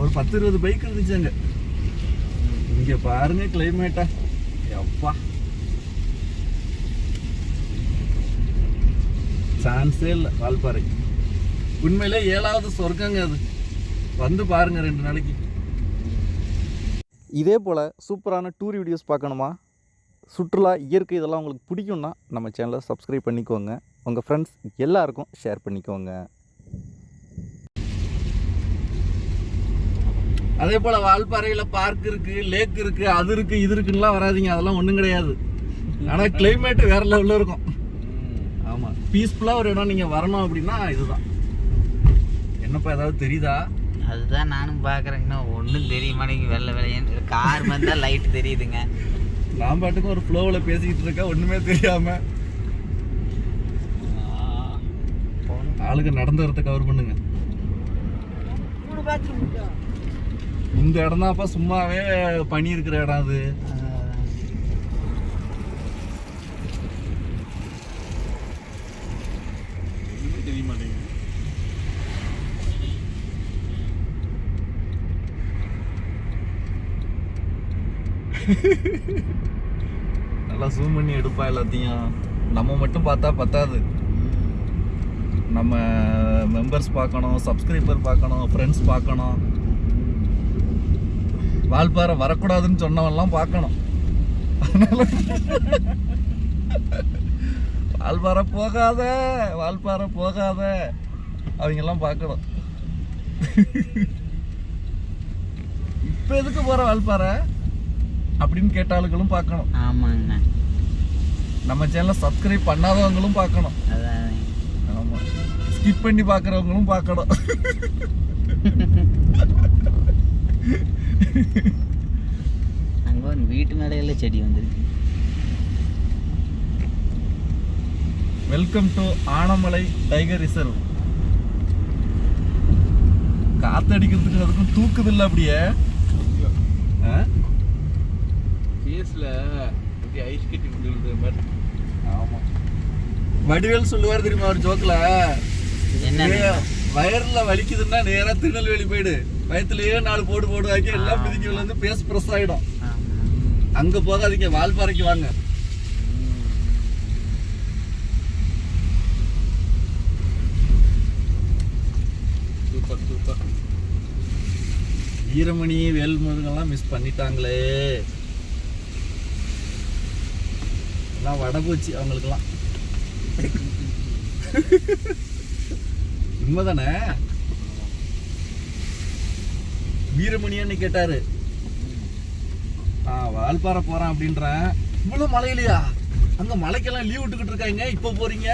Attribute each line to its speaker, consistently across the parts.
Speaker 1: ஒரு பத்து இருபது பைக் இருந்துச்சு அங்க இங்க பாருங்க கிளைமேட்டா எப்பா. சான்ஸே இல்லை வால்பாறை. உண்மையிலே ஏழாவது சொர்க்கங்க அது. வந்து பாருங்க ரெண்டு நாளைக்கு. இதே போல் சூப்பரான டூர் வீடியோஸ் பார்க்கணுமா? சுற்றுலா இயற்கை இதெல்லாம் உங்களுக்கு பிடிக்கும்னா நம்ம சேனலை சப்ஸ்கிரைப் பண்ணிக்கோங்க. உங்கள் ஃப்ரெண்ட்ஸ் எல்லாருக்கும் ஷேர் பண்ணிக்கோங்க. அதே போல் வால்பாறையில் பார்க் இருக்கு லேக் இருக்கு அது இருக்கு இது இருக்குன்னுலாம் வராதீங்க. அதெல்லாம் ஒன்றும் கிடையாது. ஆனால் கிளைமேட் வேற லெவலில் இருக்கும். ஆமாம் பீஸ்ஃபுல்லாக ஒரு இடம் நீங்கள் வரணும் அப்படின்னா இதுதான். என்னப்பா ஏதாவது தெரியுதா?
Speaker 2: அதுதான் நானும் பார்க்குறேங்கண்ணா ஒன்றும் தெரிய மாட்டேங்குது வெள்ளை வெள்ளையன்னு கார் வந்தால் லைட் தெரியுதுங்க.
Speaker 1: நான் பாட்டுக்கும் ஒரு ஃப்ளோவில் பேசிக்கிட்டு இருக்கேன். ஒன்றுமே தெரியாம. ஆளுங்க நடந்த இடத்த கவர் பண்ணுங்க இந்த இடம் தான்ப்பா சும்மாவே பனி இருக்கிற இடம் அது. நல்லா ஜூம் பண்ணி எடுப்பா எல்லாத்தையும். நம்ம மட்டும் பார்த்தா பத்தாது. நம்ம மெம்பர்ஸ் பார்க்கணும் சப்ஸ்கிரைபர் பார்க்கணும் ஃப்ரெண்ட்ஸ் பார்க்கணும். வால்பாறை வரக்கூடாதுன்னு சொன்னவன்லாம் பார்க்கணும். அதனால வால்பாறை போகாத வால்பாறை போகாத. அவங்கெல்லாம் பார்க்கணும். இப்போ எதுக்கு போகிற வால்பாறை? அப்படின்னு கேட்ட ஆளுகளும் பார்க்கணும்.
Speaker 2: ஆமாங்கண்ணா
Speaker 1: நம்ம சேனலை சப்ஸ்கிரைப் பண்ணாதவங்களும் பார்க்கணும். ஆமாம் ஸ்கிப் பண்ணி பார்க்குறவங்களும் பார்க்கணும்.
Speaker 2: அங்கே ஒரு வீட்டு மேலே செடி வந்துருக்கு.
Speaker 1: Welcome to Anamalai tiger reserve காத்தடிக்கிறதுக்கு அதுக்கும் தூக்குது இல்லை அப்படியே?
Speaker 3: ஃபேஸில் ஐஸ் கட்டி விழுது மாதிரி
Speaker 1: ஆமா. வடிவேல் சொல்லுவார் தெரியுமா ஒரு ஜோக்ல?
Speaker 2: என்ன
Speaker 1: வயர்ல வலிக்குதுன்னா நேரா திருநெல்வேலி போயிடு. வயத்துலயே நாலு போடு போடுவாங்க எல்லாம் மிதிக்கி விழுந்து பேஸ் ப்ரெஸ் ஆயிடும் அங்க போகாதீங்க வால்பாறைக்கு வாங்க.
Speaker 3: Super super.
Speaker 1: வீரமணி வேல்முருகெல்லாம் மிஸ் பண்ணிட்டாங்களே. எல்லாம் வடை போச்சு அவங்களுக்கெல்லாம். உண்மைதானே? வீரமணியான்னு கேட்டாரு. ஆ வால்பாறை போறேன் அப்படின்றேன் இவ்வளவு மலையிலையா அங்க மலைக்கெல்லாம் லீவ் விட்டுக்கிட்டு இருக்காங்க. இப்ப போறீங்க?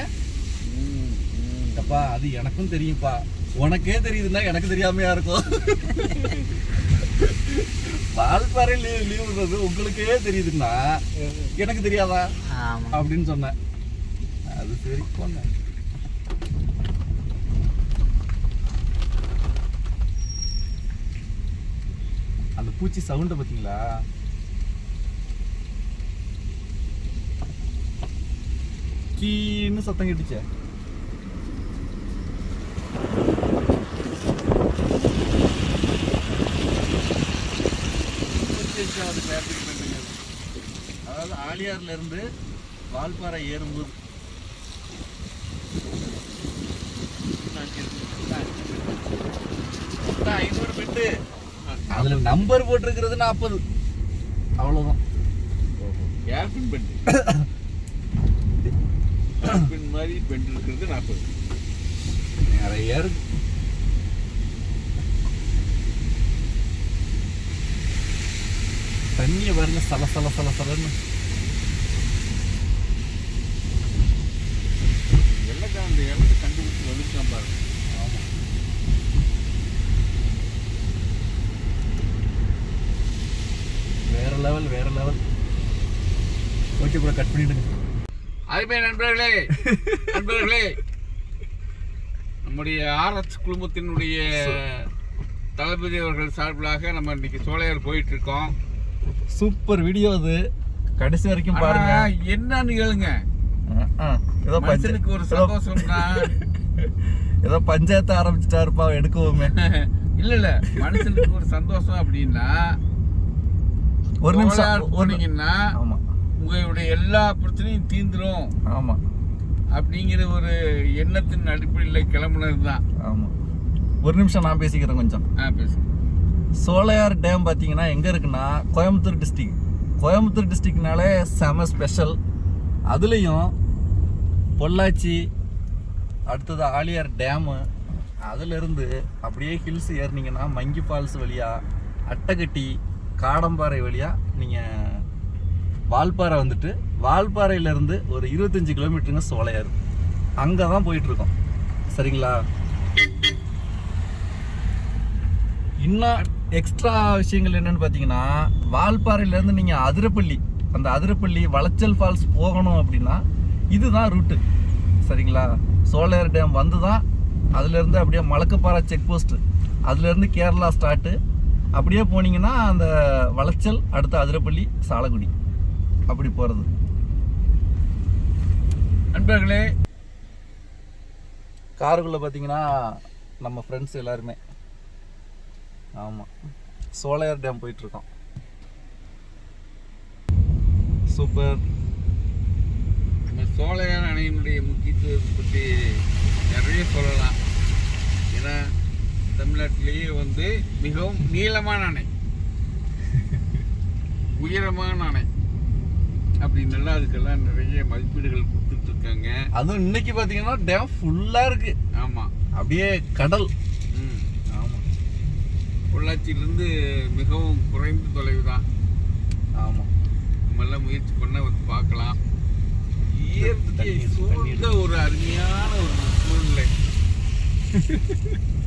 Speaker 1: அப்பா அது எனக்கும் தெரியும்ப்பா. உனக்கே தெரியுதுன்னா எனக்கு தெரியாமையா இருக்கும். வால்பாறை லீவ் லீவ் விடுறது உங்களுக்கே தெரியுதுன்னா எனக்கு தெரியாதா? அப்படின்னு சொன்னேன். அது சரி போங்க. பூச்சி சவுண்ட பாத்தீங்களா கீன்னு சத்தம் கேட்டுச்சே. அதாவது ஆலியார்ல இருந்து வால்பாறை ஏறும்போது ஐநூறு பிட்டு அதுல நம்பர் போட்டிருக்கிறது நாற்பது அவ்வளவுதான்.
Speaker 3: பெண்ட் ஏர்பின் மாதிரி பெண்ட் இருக்கிறது நாற்பது
Speaker 1: நிறைய இருக்கு. தண்ணியை பாருங்க சல சல சல சலன்னு.
Speaker 3: எல்லாம் அந்த இடத்த கண்டுபிடிச்சி வந்துருக்கான் பாருங்க
Speaker 1: வேற லெவல் வேற லெவல் ஓகே கூட கட் பண்ணிடுங்க.
Speaker 3: அதுமே நண்பர்களே நண்பர்களே நம்முடைய ஆர்எஸ் குழுமத்தினுடைய தளபதி அவர்கள் சார்பிலாக நம்ம இன்னைக்கு சோழையார் போயிட்டு இருக்கோம்
Speaker 1: சூப்பர் வீடியோ அது. கடைசி வரைக்கும் பாருங்க.
Speaker 3: என்னன்னு கேளுங்க.
Speaker 1: ஏதோ
Speaker 3: மனுஷனுக்கு ஒரு சந்தோஷம்னா
Speaker 1: ஏதோ பஞ்சாயத்து ஆரம்பிச்சிட்டாருப்பா எடுக்கவுமே.
Speaker 3: இல்ல இல்ல. மனுஷனுக்கு ஒரு சந்தோஷம் அப்படின்னா
Speaker 1: ஒரு நிமிஷம்.
Speaker 3: போனீங்கன்னா
Speaker 1: ஆமா.
Speaker 3: உங்களுடைய எல்லா பிரச்சனையும் தீந்துரும்.
Speaker 1: ஆமா.
Speaker 3: அப்படிங்கிற ஒரு எண்ணத்தின் அடிப்படையில் கிளம்புனது தான்.
Speaker 1: ஆமா. ஒரு நிமிஷம் நான் பேசிக்கிறேன் கொஞ்சம்.
Speaker 3: ஆ பேசு.
Speaker 1: சோலையார் டேம் பார்த்தீங்கன்னா எங்கே இருக்குன்னா கோயம்புத்தூர் டிஸ்ட்ரிக் கோயம்புத்தூர் டிஸ்ட்ரிக்னாலே செம ஸ்பெஷல் அதுலேயும் பொள்ளாச்சி அடுத்தது ஆலியார் டேமு அதிலிருந்து அப்படியே ஹில்ஸ் ஏறினீங்கன்னா மங்கி ஃபால்ஸ் வழியாக அட்டகட்டி காடம்பாறை வழியாக நீங்கள் வால்பாறை வந்துட்டு வால்பாறையிலேருந்து ஒரு இருபத்தஞ்சி கிலோமீட்டருங்க சோலையார் அங்கே தான் போயிட்டுருக்கோம். சரிங்களா? இன்னும் எக்ஸ்ட்ரா விஷயங்கள் என்னென்னு பார்த்தீங்கன்னா வால்பாறையிலேருந்து நீங்கள் அதிரப்பள்ளி அந்த அதிரப்பள்ளி வளச்சல் ஃபால்ஸ் போகணும் அப்படின்னா இதுதான் ரூட்டு. சரிங்களா? சோலையார் டேம் வந்து தான் அதுலேருந்து அப்படியே மலக்கப்பாறை செக் போஸ்ட்டு அதுலேருந்து கேரளா ஸ்டார்ட்டு அப்படியே போனீங்கன்னா அந்த வளச்சல் அடுத்த அதிரப்பள்ளி சாலக்குடி. அப்படி போகிறது
Speaker 3: நண்பர்களே
Speaker 1: காருக்குள்ளே பார்த்தீங்கன்னா நம்ம ஃப்ரெண்ட்ஸ் எல்லாருமே. ஆமாம் சோலையார் டேம் போயிட்டுருக்கோம். சூப்பர்
Speaker 3: நம்ம சோழையார் அணையினுடைய முக்கியத்துவத்தை பற்றி நிறைய சொல்லலாம். ஏன்னா தமிழ்நாட்டிலேயே வந்து மிகவும் நீளமான அணை. உயரமான அணை. அப்படின்னெல்லாம் அதுக்கெல்லாம் நிறைய மதிப்பீடுகள் கொடுத்துட்டு இருக்காங்க
Speaker 1: அதுவும் இன்னைக்கு பார்த்தீங்கன்னா டேம் ஃபுல்லாக இருக்கு.
Speaker 3: ஆமாம்
Speaker 1: அப்படியே கடல்.
Speaker 3: ம்
Speaker 1: ஆமாம்
Speaker 3: பொள்ளாச்சியிலேருந்து மிகவும் குறைந்த தொலைவு தான்.
Speaker 1: ஆமாம்
Speaker 3: நம்மெல்லாம் முயற்சி பண்ண வந்து பார்க்கலாம். இயற்கை சூழ்ந்த ஒரு அருமையான ஒரு சூழ்நிலை.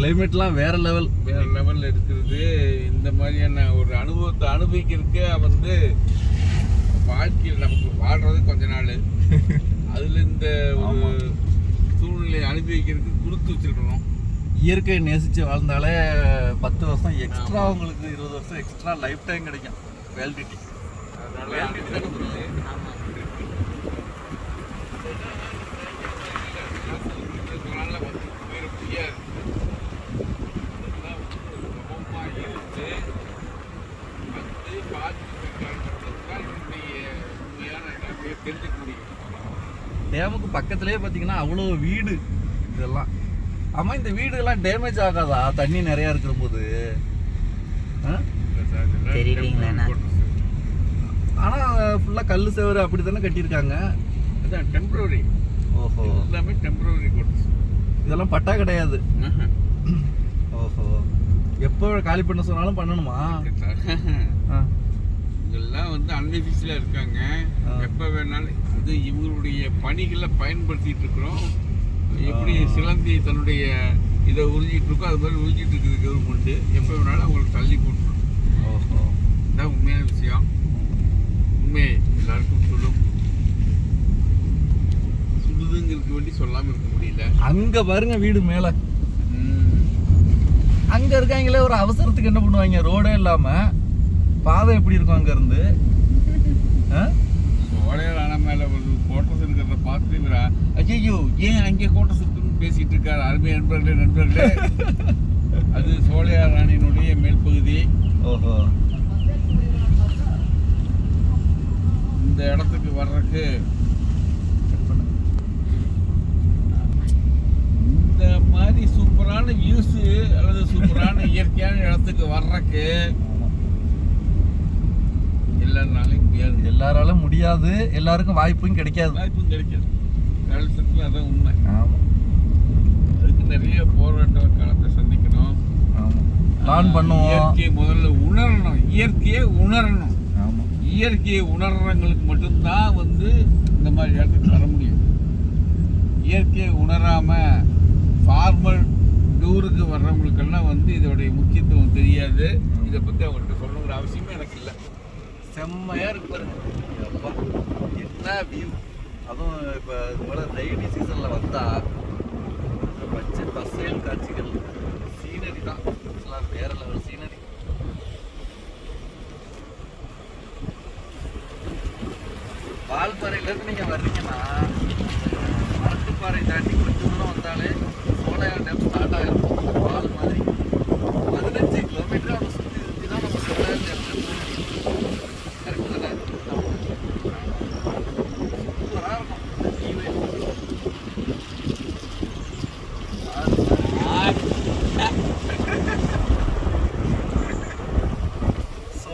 Speaker 1: கிளைமேட்லாம் வேற லெவல்
Speaker 3: வேற லெவல்ல இருக்கிறது இந்த மாதிரியான ஒரு அனுபவத்தை அனுபவிக்கிறதுக்கு வந்து வாழ்க்கையில் நமக்கு வாழ்றது கொஞ்ச நாள். அதுல இந்த ஒரு. சூழ்நிலையை அனுபவிக்கிறதுக்கு கொடுத்து வச்சிருக்கணும்.
Speaker 1: இயற்கையை நேசித்து வாழ்ந்தாலே பத்து வருஷம் எக்ஸ்ட்ரா உங்களுக்கு இருபது வருஷம் எக்ஸ்ட்ரா லைஃப் டைம் கிடைக்கும். வேலிடிட்டி
Speaker 3: அதனால அந்த ஒரு இதனால வந்து போயிட முடியாது. இதெல்லாம் வந்து சுகமா இருந்து வந்து பார்த்துட்டு தான் என்னுடைய உண்மையான நிலைமையை தெரிஞ்சுக்க முடியும்
Speaker 1: டேமுக்கு பக்கத்துலேயே பார்த்தீங்கன்னா அவ்வளோ வீடு இதெல்லாம். ஆமாம் இந்த வீடுலாம் டேமேஜ் ஆகாதா? தண்ணி நிறையா இருக்கிற போது. ஆனால் ஃபுல்லாக கல் செவரு அப்படி தானே கட்டியிருக்காங்க.
Speaker 3: அதான் டெம்பரரி
Speaker 1: ஓஹோ.
Speaker 3: எல்லாமே டெம்பரரி கோட்ஸ்
Speaker 1: இதெல்லாம் பட்டா கிடையாது. ஓஹோ. எப்போ காலி பண்ண சொன்னாலும் பண்ணணுமா?
Speaker 3: இதெல்லாம் வந்து அன்அஃபிஷியலாக இருக்காங்க. எப்போ வேணாலும் அது இவங்களுடைய பணிகளை பயன்படுத்திட்டு இருக்கிறோம். எப்படி. சிலந்தி தன்னுடைய இதை உறிஞ்சிட்டு இருக்கோ அது மாதிரி உறிஞ்சிட்டு இருக்குது கவர்மெண்ட்டு எப்போ வேணாலும் அவங்களுக்கு தள்ளி போட்டுரும்.
Speaker 1: ஓஹோ.
Speaker 3: இதுதான் உண்மையான விஷயம். உண்மை எல்லாருக்கும் சொல்லும். சுடுதுங்கிறதுக்கு வேண்டி சொல்லாமல் இருக்க முடியல.
Speaker 1: அங்க பாருங்க வீடு மேல. அங்க இருக்காங்களே ஒரு அவசரத்துக்கு என்ன பண்ணுவாங்க? ரோடே இல்லாம. பாதை எப்படி இருக்கும் அங்க இருந்து ஆ?
Speaker 3: சோழையர் அணை மேலே ஒரு கோட்டஸ் இருக்கிறத ஐயோ ஏன் அங்கே கோட்டஸ் இருக்குன்னு பேசிட்டு இருக்காரு? அருமை நண்பர்களே நண்பர்களே. அது சோழையார் அணையினுடைய மேல் பகுதி
Speaker 1: ஓஹோ.
Speaker 3: இந்த இடத்துக்கு வர்றதுக்கு இந்த மாதிரி சூப்பரான வியூஸ் அல்லது சூப்பரான இயற்கையான இடத்துக்கு வர்றதுக்கு முடியாது
Speaker 1: எல்லாருக்கும் வாய்ப்பும் கிடைக்காது.
Speaker 3: வாய்ப்பும் கிடைக்காது. கடைசியில் அதான் உண்மை.
Speaker 1: ஆமா.
Speaker 3: அதுக்கு நிறைய போராட்ட காலத்தை சந்திக்கணும்.
Speaker 1: ஆமா. பிளான் பண்ணுவோம்.
Speaker 3: இயற்கையை முதல்ல உணரணும். இயற்கையை உணரணும்.
Speaker 1: ஆமா.
Speaker 3: இயற்கையை உணர்றவங்களுக்கு மட்டும்தான் வந்து இந்த மாதிரி இடத்துக்கு வர முடியும். இயற்கையை உணராம ஃபார்மல் டூருக்கு வர்றவங்களுக்கெல்லாம் வந்து இதோடைய முக்கியத்துவம் தெரியாது. இதை பற்றி அவங்கள்ட்ட சொல்லணுங்கிற அவசியமே எனக்கு இல்லை.
Speaker 1: செம்மையாக இருக்கு பாருங்க. என்ன வியூ அதுவும் இப்போ இது போல ரெய்னி சீசனில் வந்தால் இந்த பச்சை பசேல் காட்சிகள் சீனரி தான். ஆக்சுவலாக வேற லெவல் சீனரி வால்பாறையிலேருந்து நீங்கள் வர்றீங்கன்னா மரத்துப்பாறை தாண்டி கொஞ்சம் தூரம் வந்தாலே சோழையா டேம் ஸ்டார்ட் ஆகிருக்கும் பால் மாதிரி பதினஞ்சு கிலோமீட்டர் அவனை சுற்றி சுற்றி தான் நம்ம சோலையார் டேம் கரெக்டு தானே சூப்பராக இருக்கும் இந்த வியூவே.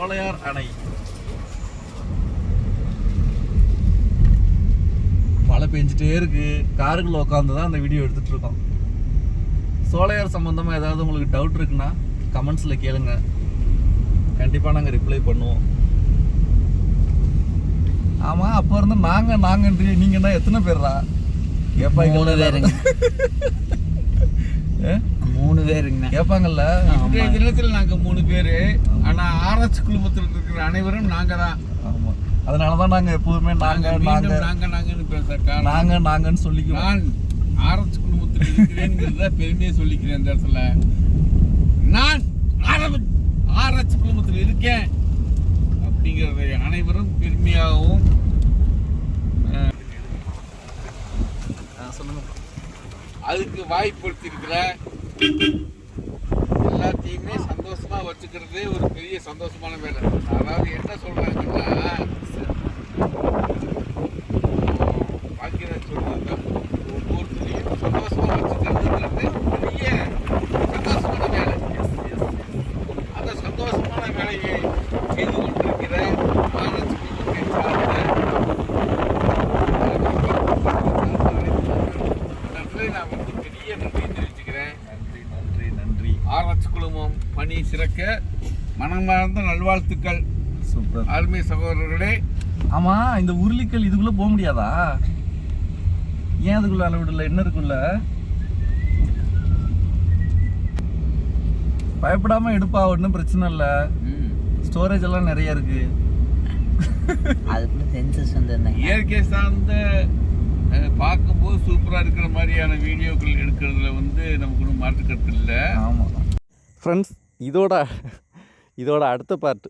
Speaker 1: சோலையார் அணை. மழை பெஞ்சிட்டே இருக்கு. காருக்குள்ள உட்காந்து தான் அந்த வீடியோ எடுத்துட்டு இருக்கோம் சோலையார் சம்பந்தமா ஏதாவது உங்களுக்கு டவுட் இருக்குன்னா கமெண்ட்ஸ்ல கேளுங்க. கண்டிப்பா நாங்க ரிப்ளை பண்ணுவோம். ஆமா அப்ப இருந்து நாங்க நாங்கன்றீங்க. நீங்கன்னா எத்தனை பேர்ரா? கேட்பாங்க
Speaker 2: மூணு பேருங்கண்ணா.
Speaker 1: கேட்பாங்கல்ல
Speaker 3: இன்றைய தினத்தில் நாங்க மூணு பேரு ஆனா ஆர்எஸ் குழுமத்தில் இருக்கிற அனைவரும் நாங்க தான்.
Speaker 1: ஆமா. அதனாலதான் நாங்க எப்போதுமே நாங்க
Speaker 3: நாங்க
Speaker 1: நாங்க
Speaker 3: மீண்டும் நாங்க. நாங்கன்னு பேச காரணம்.
Speaker 1: நாங்க நாங்கன்னு சொல்லிக்குவோம்.
Speaker 3: நான் ஆர்எஸ் குடும்பத்தில் இருக்கிறேங்கிறத பெருமையை சொல்லிக்கிறேன் இந்த இடத்துல. நான் ஆர்எஸ் குடும்பத்தில் இருக்கேன் அப்படிங்கிறதை அனைவரும் பெருமையாகவும் அதுக்கு வாய்ப்படுத்தியிருக்கிற எல்லாத்தையுமே சந்தோஷமா வச்சுக்கிறதே ஒரு பெரிய சந்தோஷமான வேலை. அதாவது என்ன சொல்றாங்கன்னா அருமை சகோதரர்களே.
Speaker 1: ஆமா இந்த உருளிக்கல் இதுக்குள்ள போக முடியாதா? ஏன் அதுக்குள்ள அளவிடல? என்ன இருக்குள்ள? பயப்படாம எடுப்பா ஒன்றும் பிரச்சனை இல்லை. ஸ்டோரேஜ் எல்லாம் நிறைய இருக்கு.
Speaker 2: அதுக்குள்ள சென்சஸ்
Speaker 3: இயற்கை சார்ந்த பார்க்கும்போது சூப்பராக இருக்கிற மாதிரியான வீடியோக்கள் எடுக்கிறதுல வந்து நமக்கு ஒன்றும் மாற்று கருத்து இல்லை.
Speaker 1: ஆமாம் ஃப்ரெண்ட்ஸ் இதோட இதோட அடுத்த பார்ட்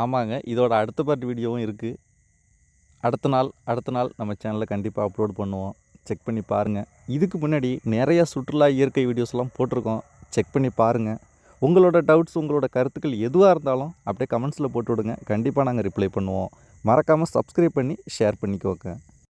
Speaker 1: ஆமாங்க. இதோட அடுத்த பார்ட் வீடியோவும் இருக்குது அடுத்த நாள் அடுத்த நாள் நம்ம சேனலில் கண்டிப்பாக அப்லோட் பண்ணுவோம். செக் பண்ணி பாருங்கள் இதுக்கு முன்னாடி நிறையா சுற்றுலா இயற்கை வீடியோஸ்லாம் போட்டிருக்கோம். செக் பண்ணி பாருங்கள் உங்களோட டவுட்ஸ் உங்களோட கருத்துக்கள் எதுவாக இருந்தாலும் அப்படியே கமெண்ட்ஸில் போட்டு விடுங்க. கண்டிப்பாக நாங்கள் ரிப்ளை பண்ணுவோம். மறக்காமல் சப்ஸ்கிரைப் பண்ணி ஷேர் பண்ணிக்கோங்க.